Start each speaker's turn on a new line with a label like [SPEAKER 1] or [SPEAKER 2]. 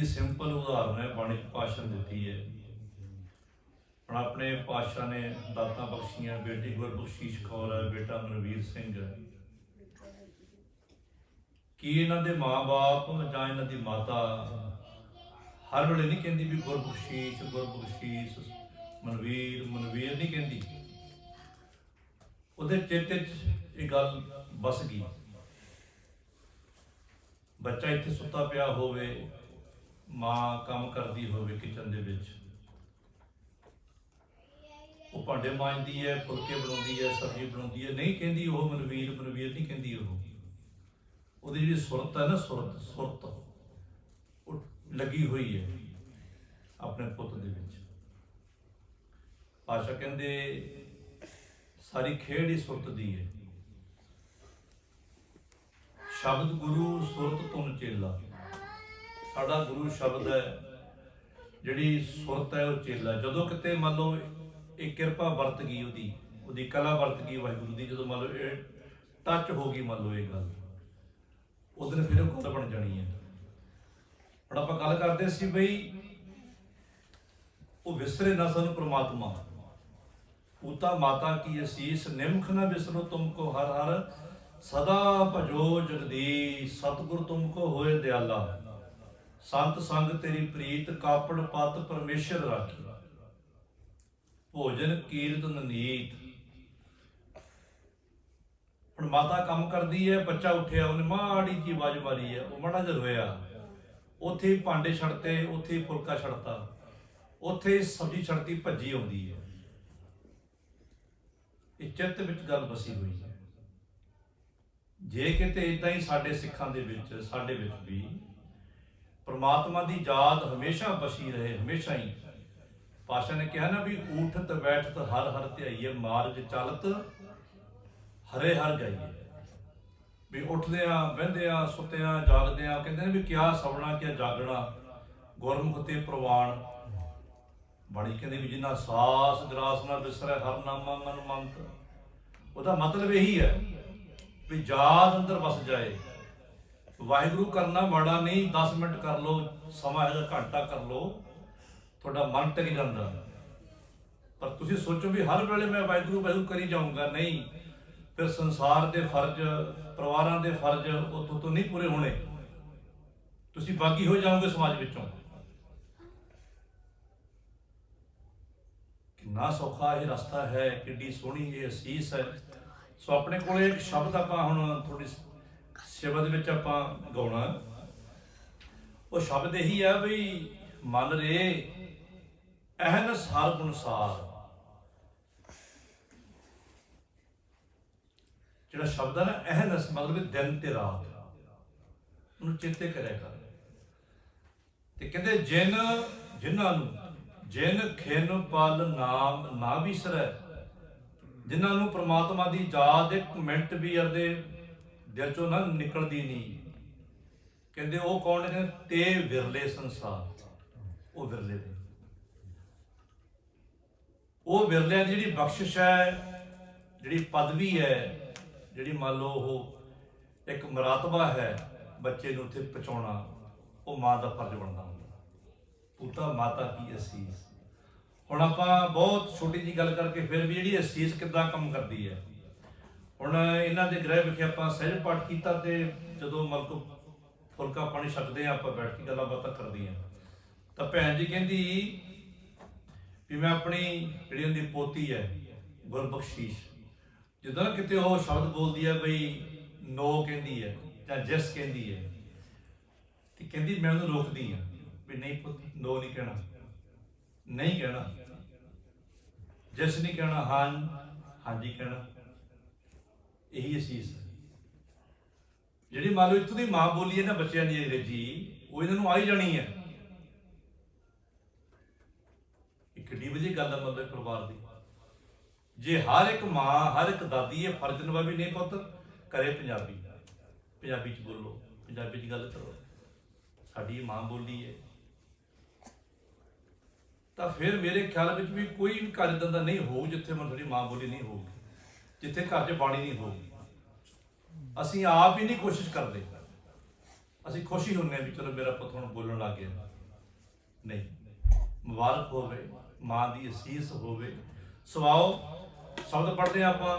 [SPEAKER 1] ਦੀ simple ਉਦਾਹਰਨ ਹੈ, ਬਾਣੀ ਚ ਭਾਸ਼ਣ ਦਿੱਤੀ ਹੈ। ਹੁਣ ਆਪਣੇ ਪਾਤਸ਼ਾਹ ਨੇ ਦਾਤਾਂ ਬਖਸ਼ੀਆਂ, ਬੇਟੀ ਗੁਰਬਖਸ਼ੀਸ਼ ਕੌਰ ਹੈ ਬੇਟਾ ਮਨਵੀਰ ਸਿੰਘ। ਹੈ ਕੀ ਇਹਨਾਂ ਦੇ ਮਾਪੇ ਜਾਂ ਇਹਨਾਂ ਦੀ ਮਾਤਾ ਹਰ ਵੇਲੇ ਨਹੀਂ ਕਹਿੰਦੀ ਵੀ ਗੁਰਬਖਸ਼ੀਸ਼ ਗੁਰਬਖਸ਼ੀਸ਼ ਮਨਵੀਰ ਮਨਵੀਰ ਨਹੀਂ ਕਹਿੰਦੀ। ਉਹਦੇ ਚੇਤੇ 'ਚ ਇਹ ਗੱਲ ਬਸ ਗਈ। ਬੱਚਾ ਇੱਥੇ ਸੁੱਤਾ ਪਿਆ ਹੋਵੇ ਮਾਂ ਕੰਮ ਕਰਦੀ ਹੋਵੇ ਕਿਚਨ ਦੇ ਵਿੱਚ। ਉਹ ਭਾਂਡੇ ਮਾਂਜਦੀ ਹੈ, ਫੁਲਕੇ ਬਣਾਉਂਦੀ ਹੈ, ਸਬਜ਼ੀ ਬਣਾਉਂਦੀ ਹੈ। ਨਹੀਂ ਕਹਿੰਦੀ ਉਹ ਮਨਵੀਰ ਮਨਵੀਰ ਨਹੀਂ ਕਹਿੰਦੀ ਉਹ। ਉਹਦੀ ਜਿਹੜੀ ਸੁਰਤ ਹੈ ਨਾ, ਸੁਰਤ ਸੁਰਤ, ਉਹ ਲੱਗੀ ਹੋਈ ਹੈ ਆਪਣੇ ਪੁੱਤ ਦੇ ਵਿੱਚ। ਆਸ਼ਾ ਕਹਿੰਦੇ, ਸਾਰੀ ਖੇਡ ਹੀ ਸੁਰਤ ਦੀ ਹੈ। ਸ਼ਬਦ ਗੁਰੂ ਸੁਰਤ ਤੁਮ ਚੇਲਾ। ਸਾਡਾ ਗੁਰੂ ਸ਼ਬਦ ਹੈ, ਜਿਹੜੀ ਸੁਰਤ ਹੈ ਉਹ ਚੇਲਾ ਜਦੋਂ ਕਿਤੇ ਮੰਨ ਲਓ ਇਹ ਕਿਰਪਾ ਵਰਤ ਗਈ ਉਹਦੀ ਉਹਦੀ ਕਲਾ ਵਰਤ ਗਈ ਵਾਹਿਗੁਰੂ ਦੀ, ਜਦੋਂ ਮੰਨ ਲਓ ਇਹ ਟੱਚ ਹੋ ਗਈ ਮੰਨ ਲਓ ਇਹ ਗੱਲ ਉਹਦੇ ਫਿਰ ਉਹ ਗੱਲ ਬਣ ਜਾਣੀ ਹੈ। ਹੁਣ ਆਪਾਂ ਗੱਲ ਕਰਦੇ ਸੀ ਬਈ, ਉਹ ਵਿਸਰੇ ਨਾ ਸਾਨੂੰ ਪ੍ਰਮਾਤਮਾ। ਪੂਤਾ ਮਾਤਾ ਕੀ ਅਸੀਸ, ਨਿਮਖ ਨਾ ਵਿਸਰੋ ਤੁਮ ਕੋ ਹਰ ਹਰ, ਸਦਾ ਭਜੋ ਜਗਦੀਸ਼, ਸਤਿਗੁਰ ਤੁਮ ਕੋ ਹੋਏ ਦਿਆਲਾ। ਸੰਤ ਸੰਗ ਤੇਰੀ ਪ੍ਰੀਤ, ਕਾਪੜ ਪਤ ਪਰਮੇਸ਼ਰ ਰਾਖੀ। ਭੋਜਨ ਕੀਰਤਨ ਨੀਤ ਹੁਣ ਮਾਤਾ ਕੰਮ ਕਰਦੀ ਹੈ, ਬੱਚਾ ਉੱਠਿਆ, ਉਹਨੇ ਮਾੜੀ ਜੀ ਆਵਾਜ਼ ਮਾਰੀ ਹੈ। ਉਹ ਮਾੜਾ ਜਿਹਾ ਰੋਇਆ। ਉੱਥੇ ਭਾਂਡੇ ਛੱਡਤੇ ਉੱਥੇ ਫੁਲਕਾ ਛੱਡਤਾ ਉੱਥੇ ਸਬਜ਼ੀ ਛੱਡਤੀ ਭੱਜੀ ਆਉਂਦੀ ਹੈ। ਇਹ ਚਿੱਤ ਵਿੱਚ ਗੱਲ ਬਸੀ ਹੋਈ ਹੈ। ਜੇ ਕਿਤੇ ਇਦਾਂ ਹੀ ਸਾਡੇ ਸਿੱਖਾਂ ਦੇ ਵਿੱਚ, ਸਾਡੇ ਵਿੱਚ ਵੀ ਪ੍ਰਮਾਤਮਾ ਦੀ ਯਾਦ ਹਮੇਸ਼ਾ ਬਸੀ ਰਹੇ, ਹਮੇਸ਼ਾ ਹੀ। ਪਾਸ਼ਾ ਨੇ ਕਿਹਾ ਨਾ ਵੀ ਊਠਤ ਬੈਠਤ ਹਰ ਹਰ ਧਿਆਈਏ, ਮਾਰਗ ਚਲਤ ਹਰੇ ਹਰ ਗਾਈਏ ਵੀ ਉੱਠਦੇ ਆ ਬਹਿੰਦੇ ਆ ਸੁੱਤੇ ਆ ਜਾਗਦੇ ਆ ਕਹਿੰਦੇ ਨੇ ਵੀ ਕਿਆ ਸਵਣਾ, ਕਿਆ ਜਾਗਣਾ, ਗੁਰਮੁਖ ਤੇ ਪ੍ਰਵਾਨ ਬੜੀ ਕਹਿੰਦੇ ਵੀ ਜਿੰਨਾ ਸਾਸ ਗਰਾਸ ਨਾਲ ਵਿਸਰੇ, ਹਰ ਨਾਮਾ ਮਨ ਮੰਤ। ਉਹਦਾ ਮਤਲਬ ਇਹੀ ਹੈ ਵੀ ਯਾਦ ਅੰਦਰ ਵਸ ਜਾਏ। ਵਾਹਿਗੁਰੂ ਕਰਨਾ ਮਾੜਾ ਨਹੀਂ 10 ਮਿੰਟ ਕਰ ਲਓ, ਸਮਾਂ ਹੈਗਾ ਘੰਟਾ ਕਰ ਲਓ। ਤੁਹਾਡਾ ਮਨ ਟਿਕ ਜਾਂਦਾ। ਪਰ ਤੁਸੀਂ ਸੋਚੋ ਵੀ ਹਰ ਵੇਲੇ ਮੈਂ ਵਾਹਿਗੁਰੂ ਵਾਹਿਗੁਰੂ ਕਰੀ ਜਾਊਂਗਾ, ਨਹੀਂ। ਫਿਰ ਸੰਸਾਰ ਦੇ ਫਰਜ਼, ਪਰਿਵਾਰਾਂ ਦੇ ਫਰਜ਼ ਉਤੋਂ ਤੋਂ ਨਹੀਂ ਪੂਰੇ ਹੋਣੇ। ਤੁਸੀਂ ਬਾਗੀ ਹੋ ਜਾਓਗੇ ਸਮਾਜ ਵਿੱਚੋਂ। ਕਿੰਨਾ ਸੌਖਾ ਇਹ ਰਸਤਾ ਹੈ ਕਿੰਨੀ ਸੋਹਣੀ ਇਹ ਅਸੀਸ ਹੈ। ਸੋ ਆਪਣੇ ਕੋਲੇ ਇੱਕ ਸ਼ਬਦ ਆਪਾਂ ਹੁਣ ਥੋੜੀ ਸੇਵਾ ਵਿੱਚ ਆਪਾਂ ਗਾਉਣਾ। ਉਹ ਸ਼ਬਦ ਇਹੀ ਹੈ ਵੀ ਮਨ ਰੇ ਅਹਨਸ ਹਰ ਗੁਣ ਜਿਹੜਾ ਸ਼ਬਦ ਹੈ ਨਾ ਅਹਨਸ ਮਤਲਬ ਦਿਨ ਤੇ ਰਾਤ। ਉਹਨੂੰ ਚੇਤੇ ਕਰਿਆ ਕਰ। ਤੇ ਕਹਿੰਦੇ, ਜਿਨ, ਜਿਨ੍ਹਾਂ ਨੂੰ, ਜਿਨ ਖਿਨ ਪਲ ਨਾਮ ਨਾ ਵਿਸਰੈ ਜਿਨ੍ਹਾਂ ਨੂੰ ਪ੍ਰਮਾਤਮਾ ਦੀ ਯਾਦ ਇੱਕ ਮਿੰਟ ਵੀ ਅਰਦੇ ਦਿਲ ਚੋਂ ਨਾ ਨਿਕਲਦੀ ਨਹੀਂ। ਕਹਿੰਦੇ ਉਹ ਕੌਣ ਨੇ? ਤੇ ਵਿਰਲੇ ਸੰਸਾਰ। ਉਹ ਵਿਰਲੇ ਨੇ। ਉਹ ਵਿਰਲਿਆਂ ਦੀ ਜਿਹੜੀ ਬਖਸ਼ਿਸ਼ ਹੈ, ਜਿਹੜੀ ਪਦਵੀ ਹੈ, ਜਿਹੜੀ ਮੰਨ ਲਓ ਉਹ ਇੱਕ ਮਰਾਤਬਾ ਹੈ, ਬੱਚੇ ਨੂੰ ਉੱਥੇ ਪਹੁੰਚਾਉਣਾ, ਉਹ ਮਾਂ ਦਾ ਫਰਜ਼ ਬਣਦਾ ਹੁੰਦਾ। ਪੁੱਤਾ, ਮਾਤਾ ਕੀ ਅਸੀਸ? ਹੁਣ ਆਪਾਂ ਬਹੁਤ ਛੋਟੀ ਜੀ ਗੱਲ ਕਰਕੇ ਫਿਰ ਵੀ ਜਿਹੜੀ ਅਸੀਸ ਕਿੱਦਾਂ ਕੰਮ ਕਰਦੀ ਹੈ? ਹੁਣ ਇਹਨਾਂ ਦੇ ਗ੍ਰਹਿ ਵਿਖੇ ਆਪਾਂ ਸਹਿਜ ਪਾਠ ਕੀਤਾ ਤੇ ਜਦੋਂ ਮਲਕ ਫੁਲਕਾ ਪਾਣੀ ਛਕਦੇ ਆ ਆਪਾਂ ਬੈਠ ਕੇ ਗੱਲਾਂ ਬਾਤਾਂ ਕਰਦੇ ਆ ਤਾਂ ਭੈਣ ਜੀ ਕਹਿੰਦੀ ਵੀ ਮੈਂ ਆਪਣੀ ਜਿਹੜੀ ਉਹਦੀ ਪੋਤੀ ਹੈ, ਗੁਰਬਖਸ਼ੀਸ਼, ਜਦੋਂ ਨਾ ਕਿਤੇ ਉਹ ਸ਼ਬਦ ਬੋਲਦੀ ਹੈ ਬਈ ਨੋ ਕਹਿੰਦੀ ਹੈ ਜਾਂ ਜਸ ਕਹਿੰਦੀ ਹੈ, ਤੇ ਕਹਿੰਦੀ ਮੈਂ ਉਹਨੂੰ ਰੋਕਦੀ ਆ ਵੀ ਨਹੀਂ ਪੁੱਤ, ਨੋ ਨਹੀਂ ਕਹਿਣਾ ਨਹੀਂ ਕਹਿਣਾ, ਜਸ ਨਹੀਂ ਕਹਿਣਾ, ਹਾਂ, ਹਾਂਜੀ ਕਹਿਣਾ। ਇਹੀ ਅਸੀਸ ਹੈ ਜਿਹੜੀ ਮੰਨ ਲਓ ਇੱਥੋਂ ਦੀ ਮਾਂ ਬੋਲੀ ਹੈ ਨਾ ਬੱਚਿਆਂ ਦੀ ਅੰਗਰੇਜ਼ੀ, ਉਹ ਇਹਨਾਂ ਨੂੰ ਆ ਹੀ ਜਾਣੀ ਹੈ। ਇਹ ਕਿੱਡੀ ਵਧੀਆ ਗੱਲ ਹੈ ਮਤਲਬ ਪਰਿਵਾਰ ਦੀ। ਜੇ ਹਰ ਇੱਕ ਮਾਂ, ਹਰ ਇੱਕ ਦਾਦੀ ਇਹ ਫਰਜ਼ ਨਿਭਾ ਵੀ ਨਹੀਂ ਪੁੱਤ, ਕਰੇ ਪੰਜਾਬੀ। ਪੰਜਾਬੀ ਚ ਬੋਲੋ, ਪੰਜਾਬੀ ਚ ਗੱਲ ਕਰੋ। ਸਾਡੀ ਮਾਂ ਬੋਲੀ ਹੈ। ਤਾਂ ਫਿਰ ਮੇਰੇ ਖਿਆਲ ਵਿੱਚ ਵੀ ਕੋਈ ਵੀ ਘਰ ਇਦਾਂ ਦਾ ਨਹੀਂ ਹੋਊ ਜਿੱਥੇ ਮਨ ਤੁਹਾਡੀ ਮਾਂ ਬੋਲੀ ਨਹੀਂ ਹੋਊਗੀ। ਜਿੱਥੇ ਘਰ 'ਚ ਬਾਣੀ ਨਹੀਂ ਹੋਊਗੀ। ਅਸੀਂ ਆਪ ਹੀ ਨਹੀਂ ਕੋਸ਼ਿਸ਼ ਕਰਦੇ। ਅਸੀਂ ਖੁਸ਼ੀ ਹੁੰਨੇ ਆ ਵੀ ਚਲੋ ਮੇਰਾ ਪੁੱਤ ਹੁਣ ਬੋਲਣ ਲੱਗ ਗਿਆ। ਨਹੀਂ। ਮੁਬਾਰਕ ਹੋਵੇ, ਮਾਂ ਦੀ ਅਸੀਸ ਹੋਵੇ। ਸਵਾਓ ਸ਼ਬਦ ਪੜ੍ਹਦੇ ਹਾਂ ਆਪਾਂ।